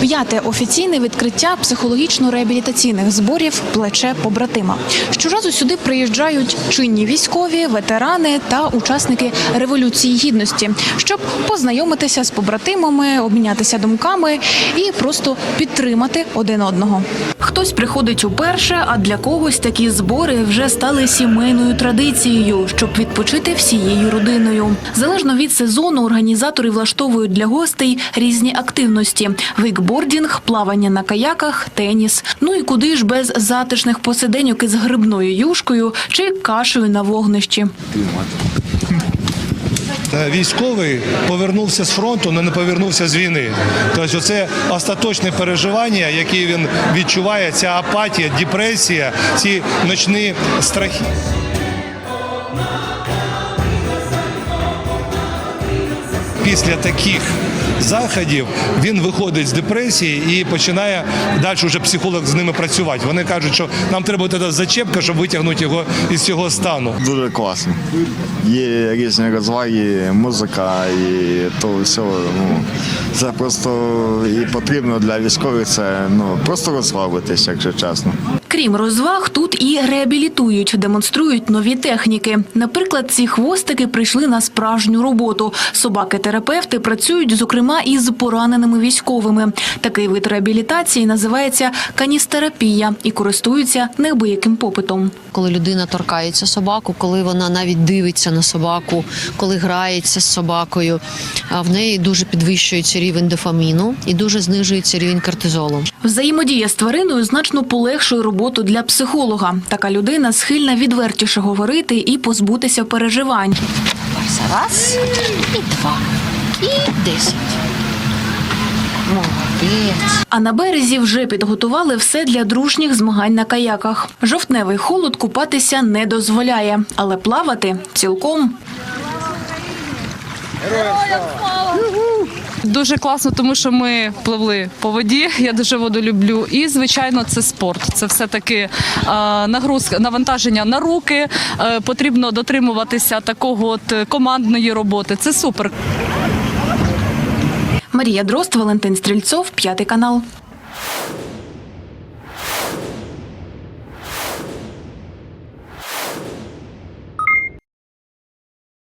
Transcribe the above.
П'яте офіційне відкриття психологічно-реабілітаційних зборів плече побратима. Щоразу сюди приїжджають чинні військові, ветерани та учасники революції гідності, щоб познайомитися з побратимами, обмінятися думками і просто підтримати один одного. Хтось приходить уперше, а для когось такі збори вже стали сімейною традицією, щоб відпочити всією родиною. Залежно від сезону, організатори влаштовують для гостей різні активності: вейкбордінг, плавання на каяках, теніс. Ну і куди ж без затишних посиденьок із грибною юшкою чи кашею на вогнищі. Військовий повернувся з фронту, але не повернувся з війни. Тобто це остаточне переживання, які він відчуває, ця апатія, депресія, ці ночні страхи. Після таких заходів він виходить з депресії і починає далі вже психолог з ними працювати. Вони кажуть, що нам треба тоді зачепка, щоб витягнути його із цього стану. Дуже класно. Є різні розваги, музика і то все. Ну, це просто і потрібно для військових. Це ну просто розслабитися, якщо чесно. Крім розваг, тут і реабілітують, демонструють нові техніки. Наприклад, ці хвостики прийшли на справжню роботу. Собаки-терапевти працюють, зокрема, із пораненими військовими. Такий вид реабілітації називається каністерапія і користуються неабияким попитом. коли людина торкається собаку, коли вона навіть дивиться на собаку, коли грається з собакою, а в неї дуже підвищується рівень дофаміну і дуже знижується рівень кортизолу. Взаємодія з твариною значно полегшує роботу для психолога. Така людина схильна відвертіше говорити і позбутися переживань. Раз і два, і десять. Молодець. А на березі вже підготували все для дружніх змагань на каяках. Жовтневий холод купатися не дозволяє, але плавати цілком. Дуже класно, тому що ми пливли по воді. Я дуже воду люблю. І звичайно, це спорт. Це все таки нагрузка, навантаження на руки. Е, Потрібно дотримуватися такого от е, командної роботи. Це супер. Марія Дрозд, Валентин Стрільцов, п'ятий канал.